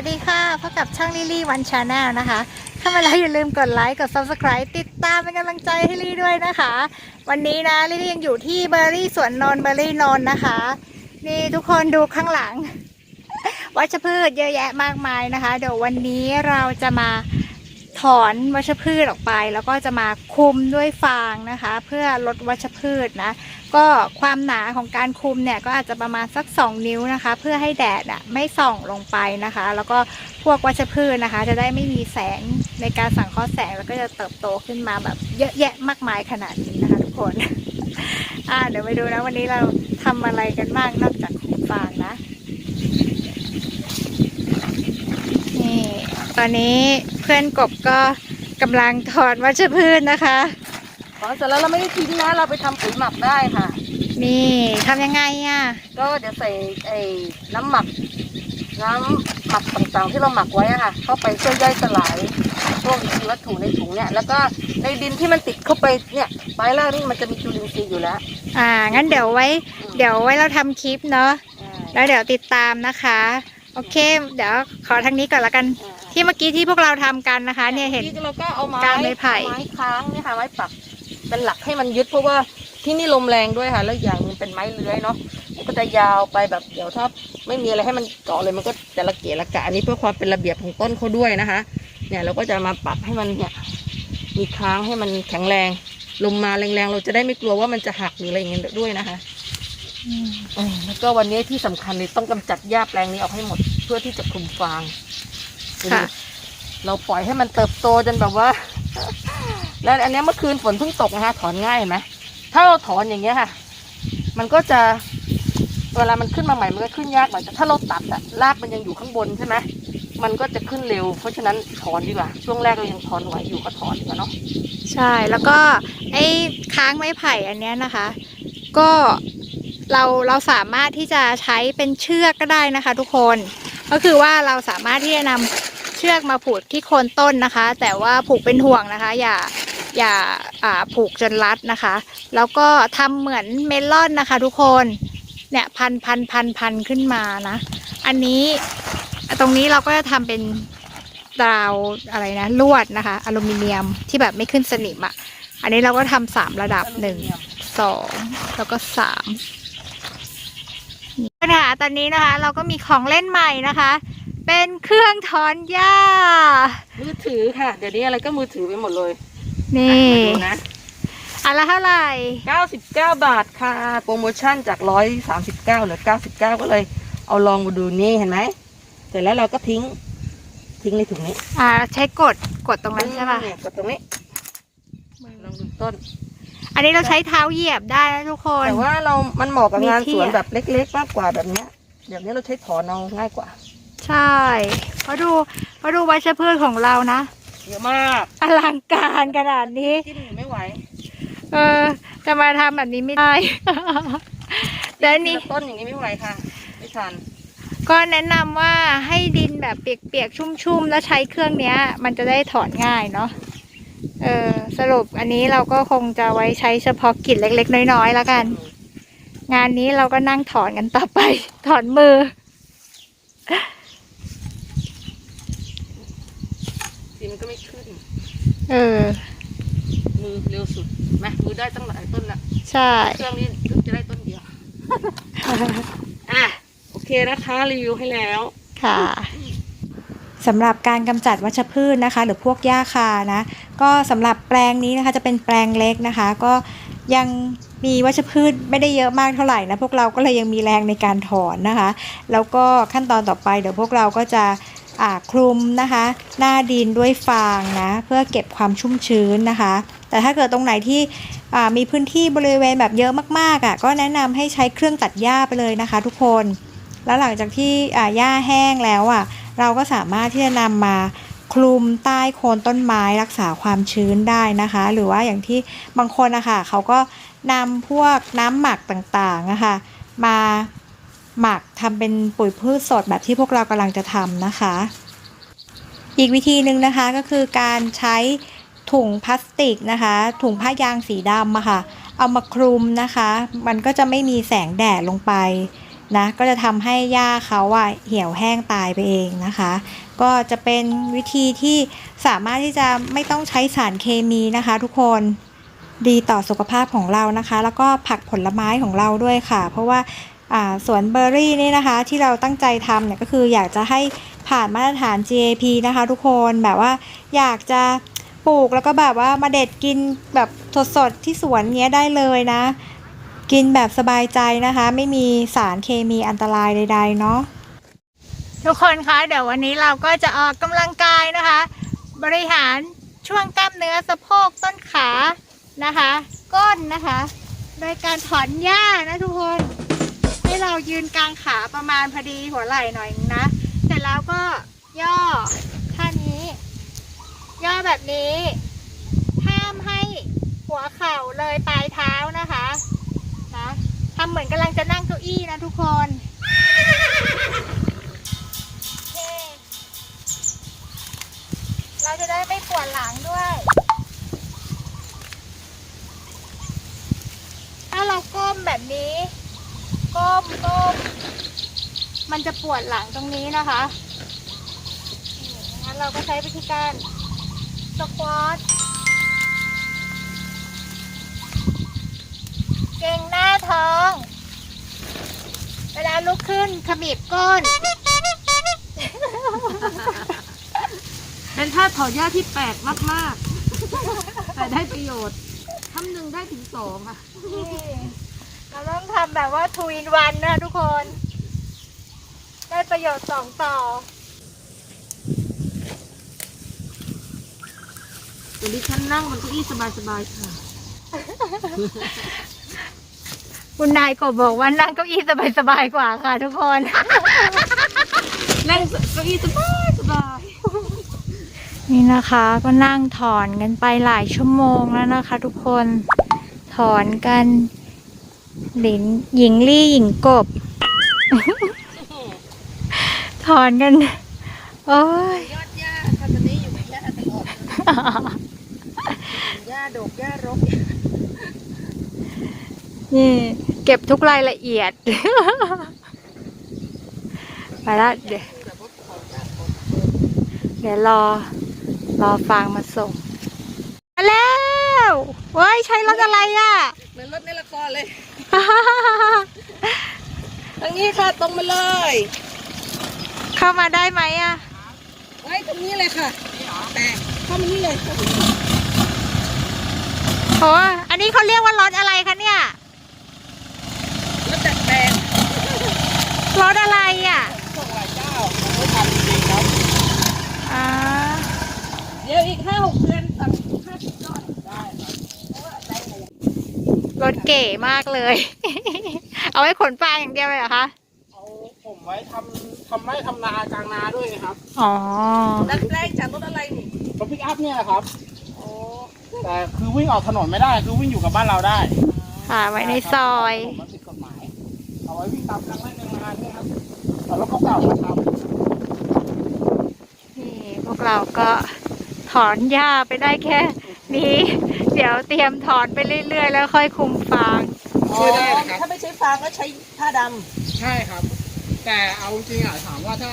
วัสดีค่ะพบกับช่องลิลี่วันชาแนลนะคะเข้ามาแล้วอย่าลืมกดไลค์ กด subscribe ติดตามเป็นกำลังใจให้ลี่ด้วยนะคะ วันนี้นะลิลี่ยังอยู่ที่เบอร์รี่สวนนนเบอร์รี่นนนะคะ นี่ทุกคนดูข้างหลัง วัชพืชเยอะแยะมากมายนะคะ เดี๋ยววันนี้เราจะมา ถอนวัชพืชออกไป แล้วก็จะมาคุมด้วยฟางนะคะ เพื่อลดวัชพืชนะ ก็ความหนาของการคุมเนี่ยก็อาจจะประมาณสัก 2 นิ้วนะคะ เพื่อให้แดดอะไม่ส่องลงไปนะคะ แล้วก็พวกวัชพืชนะคะ จะได้ไม่มีแสงในการสังเคราะห์แสงแล้วก็จะเติบโตขึ้นมาแบบเยอะแยะมากมายขนาดนี้นะคะ ทุกคน อ่าเดี๋ยวไปดูนะวันนี้เราทำอะไรกันบ้างนอกจากคุมฟางนะ นี่ ตอนนี้เพื่อนกบก็กำลังถอนวัชพืชนะคะถอนเสร็จแล้วเราไม่ได้ทิ้งนะ เราไปทำปุ๋ยหมักได้ค่ะ นี่ทำยังไงอะ ก็เดี๋ยวใส่ไอ้น้ำหมัก น้ำหมักต่างๆที่เราหมักไว้อะค่ะ เข้าไปช่วยย่อยสลายพวกอินทรีย์วัตถุในถุงเนี่ย แล้วก็ในดินที่มันติดเข้าไปเนี่ยปลายล่างนี่มันจะมีจุลินทรีย์อยู่แล้วอ่า งั้นเดี๋ยวไว้อืมเดี๋ยวไว้เราทำคลิปเนาะ อ่าแล้วเดี๋ยวติดตามนะคะ โอเค เดี๋ยวขอทางนี้ก่อนละกัน อ่า ที่เมื่อกี้ที่พวกเราทำกันนะคะ เนี่ยเห็น ที่เราก็เอาไม้ก้านไม้ไผ่ไม้ค้างเนี่ยค่ะไม้ปักเป็นหลักให้มันยึดเพราะว่าที่นี่ลมแรงด้วยค่ะ แล้วอย่างหนึงเป็นไม้เลื้อยเนาะมันก็จะยาวไปแบบเดี๋ยวถ้าไม่มีอะไรให้มันเกาะเลยมันก็จะระเกะระกะอันนี้เพื่อความเป็นระเบียบของต้นเขาด้วยนะคะ เนี่ยเราก็จะมาปรับให้มันเนี่ยมีค้างให้มันแข็งแรงลมมาแรงๆเราจะได้ไม่กลัวว่ามันจะหักหรืออะไรอย่างเงี้ยด้วยนะคะ เออแล้วก็วันนี้ที่สำคัญเลยต้องกำจัดหญ้าแปลงนี้ออกให้หมดเพื่อที่จะคลุมฟาง ค่ะ เราปล่อยให้มันเติบโตจนแบบว่า แล้วอันเนี้ยเมื่อคืนฝนเพิ่งตกนะคะถอนง่ายเห็นไหมถ้าเราถอนอย่างเงี้ยค่ะ มันก็จะเวลามันขึ้นมาใหม่มันก็ขึ้นยากหน่อยแต่ถ้าเราตัดอะรากมันยังอยู่ข้างบนใช่ไหมมันก็จะขึ้นเร็ว เพราะฉะนั้นถอนดีกว่า ช่วงแรกเรายังถอนไหวอยู่ก็ถอนดีกว่าเนาะใช่แล้วก็ไอ้ค้างไม้ไผ่อันเนี้ยนะคะ ก็เราเราสามารถที่จะใช้เป็นเชือกก็ได้นะคะ ทุกคน ก็คือว่าเราสามารถที่จะนำเชือกมาผูกที่โคนต้นนะคะ แต่ว่าผูกเป็นห่วงนะคะ อย่าอย่าอ่าผูกจนรัดนะคะ แล้วก็ทำเหมือนเมลอนนะคะ ทุกคนเนี่ยพันพันพันพันขึ้นมานะ อันนี้ตรงนี้เราก็จะทำเป็นราวอะไรนะลวดนะคะ อลูมิเนียมที่แบบไม่ขึ้นสนิมอะ่ะ อันนี้เราก็ทำสามระดับหนึ่งสองแล้วก็สามปัญหา ตอนนี้นะคะ เราก็มีของเล่นใหม่นะคะ เป็นเครื่องถอนหญ้า มือถือค่ะ เดี๋ยวนี้อะไรก็มือถือไปหมดเลยนี่ มาดูนะอันละเท่าไหร่ 99 บาทค่ะ โปรโมชั่นจาก 139เหลือ 99 ก็เลย เอาลองมาดูนี่เห็นไหม เสร็จแล้วเราก็ทิ้ง ทิ้งในถุงนี้อ่า ใช้กด กดตรงนั้นใช่ป่ะเนี่ยกดตรงนี้ ลองดูต้น อันนี้เราใช้เท้าเหยียบได้นะทุกคน แต่ว่าเรา มันเหมาะกับมีงานที่สวนอะแบบเล็ก ๆ มากกว่าแบบเนี้ยแบบนี้เราใช้ถอนเอาง่ายกว่า ใช่เพราะดูเพราะดูวัชพืชของเรานะเยอะมากอลังการขนาดนี้จิ้มไม่ไหว เออจะมาทำแบบนี้ไม่ได้แต่อันนี้ทีละต้นอย่างนี้ไม่ไหวค่ะไม่ทันก็แนะนำว่าให้ดินแบบเปียกๆชุ่มๆ แล้วใช้เครื่องเนี้ย มันจะได้ถอนง่ายเนาะ เออสรุปอันนี้เราก็คงจะไว้ใช้เฉพาะกิจเล็ก ๆ น้อยๆแล้วกัน งานนี้เราก็นั่งถอนกันต่อไป ถอนมือทีมันก็ไม่ขึ้น เออ มือเร็วสุดไหมมือได้ตั้งหลายต้นละใช่ เครื่องนี้เพิ่งจะได้ต้นเดียว อะ โอเคนะคะ รีวิวให้แล้วค่ะ สำหรับการกำจัดวัชพืชนะคะ หรือพวกหญ้าคานะก็สำหรับแปลงนี้นะคะจะเป็นแปลงเล็กนะคะ ก็ยังมีวัชพืชไม่ได้เยอะมากเท่าไหร่นะพวกเราก็เลยยังมีแรงในการถอนนะคะ แล้วก็ขั้นตอนต่อไปเดี๋ยวพวกเราก็จะคลุมนะคะ หน้าดินด้วยฟางนะเพื่อเก็บความชุ่มชื้นนะคะ แต่ถ้าเกิดตรงไหนที่มีพื้นที่บริเวณแบบเยอะมากๆอะก็แนะนำให้ใช้เครื่องตัดหญ้าไปเลยนะคะ ทุกคน แล้วหลังจากที่หญ้าแห้งแล้วอะ เราก็สามารถที่จะนำมาคลุมใต้โคนต้นไม้รักษาความชื้นได้นะคะ หรือว่าอย่างที่บางคนนะคะเขาก็นำพวกน้ำหมักต่างๆนะคะมาหมักทำเป็นปุ๋ยพืชสดแบบที่พวกเรากำลังจะทำนะคะ อีกวิธีหนึ่งนะคะก็คือการใช้ถุงพลาสติกนะคะ ถุงผ้ายางสีดำอะค่ะ เอามาคลุมนะคะ มันก็จะไม่มีแสงแดดลงไป นะก็จะทำให้หญ้าเขาอะเหี่ยวแห้งตายไปเองนะคะ ก็จะเป็นวิธีที่สามารถที่จะไม่ต้องใช้สารเคมีนะคะ ทุกคนดีต่อสุขภาพของเรานะคะ แล้วก็ผักผลไม้ของเราด้วยค่ะ เพราะว่าอ่าสวนเบอร์รี่นี่นะคะ ที่เราตั้งใจทำเนี่ยก็คืออยากจะให้ผ่านมาตรฐาน GAP นะคะ ทุกคนแบบว่าอยากจะปลูกแล้วก็แบบว่ามาเด็ดกินแบบสดๆที่สวนเนี้ยได้เลยนะ กินแบบสบายใจนะคะ ไม่มีสารเคมีอันตรายใด ๆ เนาะทุกคนคะเดี๋ยววันนี้เราก็จะออกกำลังกายนะคะ บริหารช่วงกล้ามเนื้อสะโพกต้นขานะคะ ก้นนะคะ โดยการถอนหญ้านะทุกคน ให้เรายืนกลางขาประมาณพอดีหัวไหล่หน่อยนะเสร็จแล้วก็ย่อท่านี้ ย่อแบบนี้ห้ามให้หัวเข่าเลยปลายเท้านะคะ ทำเหมือนกำลังจะนั่งเก้าอี้นะทุกคนเราจะได้ไม่ปวดหลังด้วย ถ้าเราก้มแบบนี้ ก้มก้ม มันจะปวดหลังตรงนี้นะคะงั้นเราก็ใช้วิธีการสควอต เก่งหน้าท้อง เวลาลุกขึ้นขมิบก้น เป็นท่าถอดหญ้าที่แปลกมากๆ แต่ได้ประโยชน์ทำหนึ่งได้ถึงสองอะ นี่เราต้องทำแบบว่าทูอินวันนะทุกคน ได้ประโยชน์สองต่อ เดี๋ยวดิฉันนั่งบนเก้าอี้สบายๆค่ะ คุณนายก็บอกว่านั่งเก้าอี้สบายๆกว่าค่ะ ทุกคน นั่งเก้าอี้สบายสบายนี่นะคะ ก็นั่งถอนกันไปหลายชั่วโมงแล้วนะคะ ทุกคนถอนกันหลินหญิงลี่หญิงกบ ถอนกัน โอ้ยยอดหญ้าค่ะตอนนี้อยู่กับหญ้าตลอดหญ้าดกหญ้ารก นี่เก็บทุกรายละเอียด ไปละเดี๋ยวเดี๋ยวรอ รอฟางมาส่งมาแล้วเว้ยใช้รถอะไรอะ เหมือนรถในละครเลยทางนี้ค่ะตรงมาเลย เข้ามาได้ไหมอะไว้ตรงนี้เลยค่ะแต่เข้ามานี่เลยโอ้อันนี้เขาเรียกว่ารถอะไรคะเนี่ย แล้วจัดแปลง รถอะไรอะส่งหลายเจ้าไม่ทำจริงๆครับอ่าเดี๋ยวอีกห้าหกเดือนสั่งห้าสิบยอดได้ครับรถเก๋มากเลย เอาไว้ขนฟางอย่างเดียวเลยเหรอคะ เอาผมไว้ทำทำไร่ทำนากลางนาด้วยนะครับอ๋อดัดแปลงจากรถอะไรนี่รถพิกอัพเนี่ยนะครับแต่คือวิ่งออกถนนไม่ได้ คือวิ่งอยู่กับบ้านเราได้ค่ะไว้ในซอยผมมันผิดกฎหมาย เอาไว้วิ่งตามกลางไร่ กลางนาเนี่ยครับเอารถเก่าๆมาทนี่พวกเราก็ถอนหญ้าไปได้แค่นี้ เดี๋ยวเตรียมถอนไปเรื่อยๆ แล้วค่อยคุมฟางำช่วยได้นะครับ ถ้าไม่ใช้ฟางก็ใช้ผ้าดใช่ครับ แต่เอาจริงอะถามว่าถ้า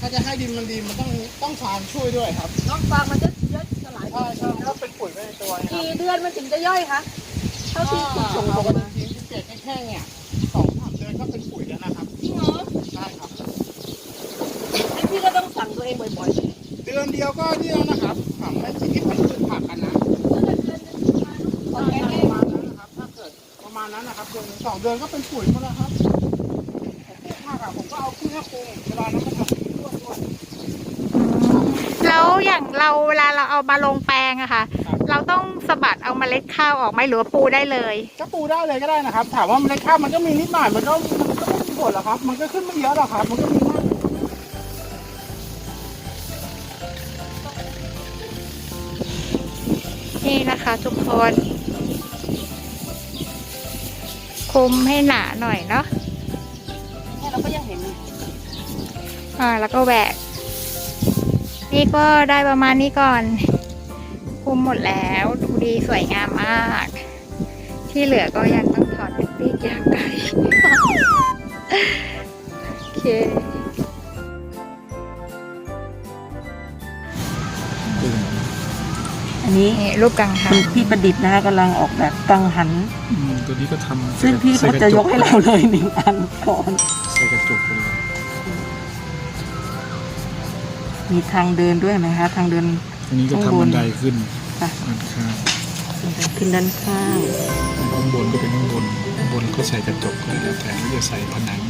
ถ้าจะให้ดินมันดีมันต้องต้องฟางช่วยด้วยครับำน้องฟางมันจะเยอะสลายใช่ใช่มันก็เป็นปุ๋ยไปในตัวนะครับกี่เดือนมันถึงจะย่อยคะเท่าที่คุณส่งเอาส่งไปมาทิ้งที่เปียกแห้งๆเนี่ยสอง ใช่ครับงั้นพี่ก็ต้องสั่งตัวเองบ่อยๆเลยเดือนเดียวก็นี่แล้วนะครับถามให้สิ่งที่พันธุ์พืชผักกันนะโอเคประมาณนั้นนะครับถ้าเกิดประมาณนั้นนะครับเดือนหนึ่งสองเดือนก็เป็นปุ๋ยหมดแล้วครับผมปลูกผักอะผมก็เอาขี้ให้ปรุงเวลานั้นก็ทำขี้ด้วยด้วย แล้วอย่างเราเวลาเราเอามาลงแปลงอะค่ะ ครับ เราต้องสะบัดเอาเมล็ดข้าวออกไหมหรือว่าปูได้เลย ก็ปลูกได้เลยก็ได้นะครับ ถามว่าเมล็ดข้าวมันก็มีนิดหน่อยมันก็มันก็ไม่มี ผลหรอกครับ มันก็ขึ้นไม่เยอะหรอกครับ มันก็มีมากนี่นะคะทุกคนคุมให้หนาหน่อยเนาะเนี่ยเราก็ยังเห็นอยู่อ่าแล้วก็แหวก นี่ก็ได้ประมาณนี้ก่อน คุมหมดแล้วดูดีสวยงามมาก ที่เหลือก็ยังต้องถอดเป็นปีกยางไก่ โอเคอันนี้นี่รูปกังหันคุณพี่ประดิษฐ์นะคะกำลังออกแบบกังหัน อืมตัวนี้ก็ทำซึ่งพี่เขาจะยกให้เราเลยหนึ่งอันก่อน ใส่กระจกไปเลยมีทางเดินด้วยไหมคะ ทางเดิน อันนี้ก็ข้างทำบนบันไดขึ้นค่ะ ด้านข้างขึ้นด้านข้าง ข้างบนก็เป็นข้างบนข้างบนก็ใส่กระจกก็แล้วแต่ที่จะใส่ผนังก็ได้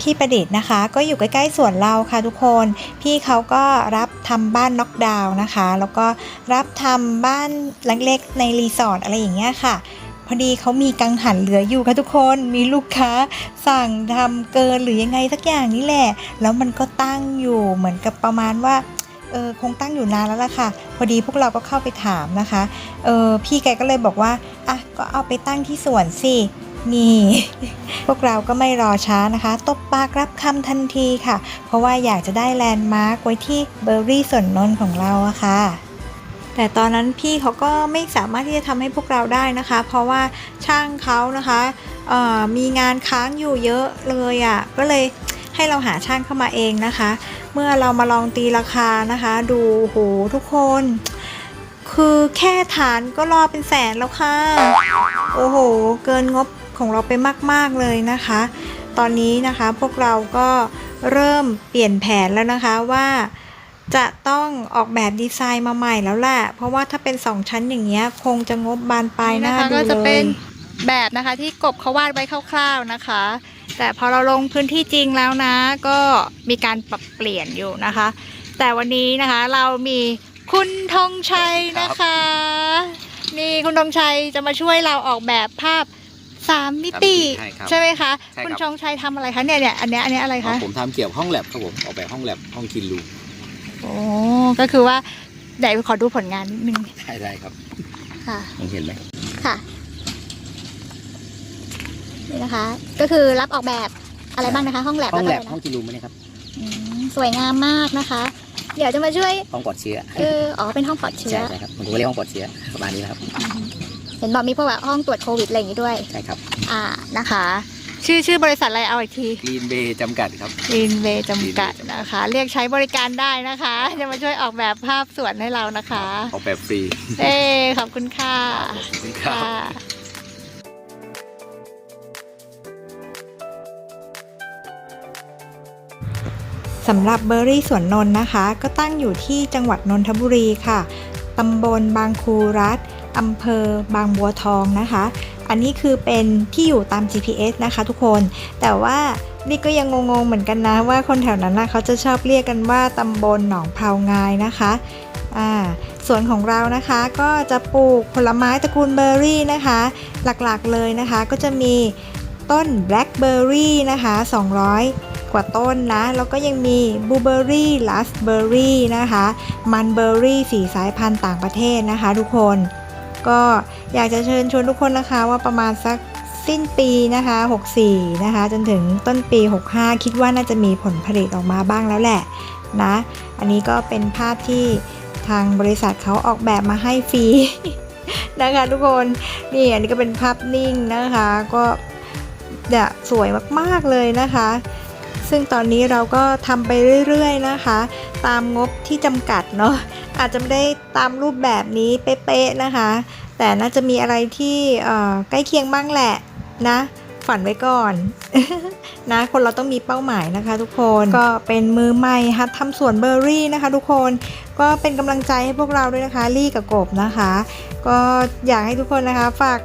พี่ประดิษฐ์นะคะ ก็อยู่ใกล้ๆสวนเราค่ะทุกคน พี่เขาก็รับทำบ้านน็อกดาวน์นะคะ แล้วก็รับทำบ้านเล็กๆในรีสอร์ทอะไรอย่างเงี้ยค่ะพอดีเขามีกังหันเหลืออยู่ค่ะทุกคน มีลูกค้าสั่งทำเกินหรือยังไงสักอย่างนี่แหละ แล้วมันก็ตั้งอยู่เหมือนกับประมาณว่า เออคงตั้งอยู่นานแล้วล่ะค่ะ พอดีพวกเราก็เข้าไปถามนะคะ เออพี่แกก็เลยบอกว่า อะก็เอาไปตั้งที่สวนสิ นี่ พวกเราก็ไม่รอช้านะคะ ตบปากรับคำทันทีค่ะ เพราะว่าอยากจะได้แลนด์มาร์กไว้ที่เบอร์รี่สวนนนของเราอะค่ะ แต่ตอนนั้นพี่เขาก็ไม่สามารถที่จะทำให้พวกเราได้นะคะ เพราะว่าช่างเขานะคะมีงานค้างอยู่เยอะเลยอะ่ะ ก็เลยให้เราหาช่างเข้ามาเองนะคะ เมื่อเรามาลองตีราคานะคะ ดูโหทุกคน คือแค่ฐานก็รอเป็นแสนแล้วค่ะ โอ้โห เกินงบ ของเราไปมาก ๆ เลยนะคะ ตอนนี้นะคะพวกเราก็เริ่มเปลี่ยนแผนแล้วนะคะว่าจะต้องออกแบบดีไซน์มาใหม่แล้วแหละ เพราะว่าถ้าเป็น 2 ชั้นอย่างเงี้ยคงจะงบบานปลายหน้านะคะดูก็จะเลเป็ยนแบบนะคะที่กบเขาวาดไว้คร่าวๆนะคะ แต่พอเราลงพื้นที่จริงแล้วนะ ก็มีการปรับเปลี่ยนอยู่นะคะ แต่วันนี้นะคะเรามีคุณธงชัยนะคะ นี่คุณธงชัยจะมาช่วยเราออกแบบภาพ สามมิติใช่ครับใช่ไหมคะใช่ครับ คุณธงชัยทำอะไรคะเนี่ยเนี่ยอันเนี้ยอันเนี้ยอะไรคะผมทำเกี่ยวกับห้องแลบครับผมออกแบบห้องแลบห้องคินรูมโอ้ก็คือว่าเดี๋ยวขอดูผลงานนิดนึงได้ได้ครับค่ะ มองเห็นไหมค่ะนี่นะคะ ก็คือรับออกแบบอะไรบ้างนะคะ ห้องแลบห้องแลบวก็ะไรนะห้องคินรูมไหมครับอืมสวยงามมากนะคะ เดี๋ยวจะมาช่วยห้องปลอดเชื้อเอออ๋อเป็นห้องปลอดเชื้อใช่ใช่ครับผมก็เรียกห้องปลอดเชื้อประมาณนี้นะครับ เห็นบอกมีพวกแบบห้องตรวจโควิดอะไรอย่างนี้ด้วย ใช่ครับอ่านะคะ ชื่อชื่อบริษัทอะไรเอาอีกที กรีนเบย์จำกัดครับกรีนเวย์จำกัดนะคะ เรียกใช้บริการได้นะคะ จะมาช่วยออกแบบภาพสวนให้เรานะคะ ออกแบบฟรีเอ้ขอบคุณค่ะขอบคุณครับ ค่ะ สำหรับเบอร์รี่สวนนนท์นะคะ ก็ตั้งอยู่ที่จังหวัดนนทบุรีค่ะ ตำบลบางครูรัฐ อำเภอบางบัวทองนะคะ อันนี้คือเป็นที่อยู่ตาม GPS นะคะทุกคน แต่ว่านี่ก็ยังงงๆเหมือนกันนะว่าคนแถวนั้นนะเขาจะชอบเรียกกันว่าตำบลหนองเพางายนะคะอ่าส่วนของเรานะคะก็จะปลูกผลไม้ตระกูลเบอร์รี่นะคะ หลักๆเลยนะคะก็จะมีต้นแบล็คเบอร์รี่นะคะ 200 กว่าต้นนะ แล้วก็ยังมีบลูเบอร์รี่ลัสเบอร์รี่นะคะ มันเบอร์รี่สีสายพันธุ์ต่างประเทศนะคะทุกคน ก็อยากจะเชิญชวนทุกคนนะคะว่าประมาณสักสิ้นปีนะคะ 64 นะคะ จนถึงต้นปี 65 คิดว่าน่าจะมีผลผลิตออกมาบ้างแล้วแหละนะ อันนี้ก็เป็นภาพที่ทางบริษัทเขาออกแบบมาให้ฟรีนะคะทุกคน นี่อันนี้ก็เป็นภาพนิ่งนะคะ ก็เนี่ยสวยมากๆเลยนะคะ ซึ่งตอนนี้เราก็ทำไปเรื่อยๆนะคะ ตามงบที่จำกัดเนาะ อาจจะไม่ได้ตามรูปแบบนี้เป๊ะๆนะคะ แต่น่าจะมีอะไรที่ใกล้เคียงบ้างแหละนะ ฝันไว้ก่อนนะคนเราต้องมีเป้าหมายนะคะ ทุกคนก็เป็นมือใหม่ฮัททำสวนเบอร์รี่นะคะ ทุกคนก็เป็นกำลังใจให้พวกเราด้วยนะคะ ลี่กับกบนะคะ ก็อยากให้ทุกคนนะคะฝาก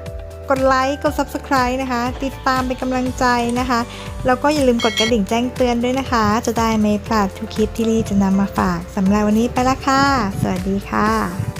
กดไลค์กด Subscribe นะคะ ติดตามเป็นกำลังใจนะคะ แล้วก็อย่าลืมกดกระดิ่งแจ้งเตือนด้วยนะคะ จะได้ไม่พลาดทุกคลิปที่ลี่จะนำมาฝากสำหรับวันนี้ไปละค่ะ สวัสดีค่ะ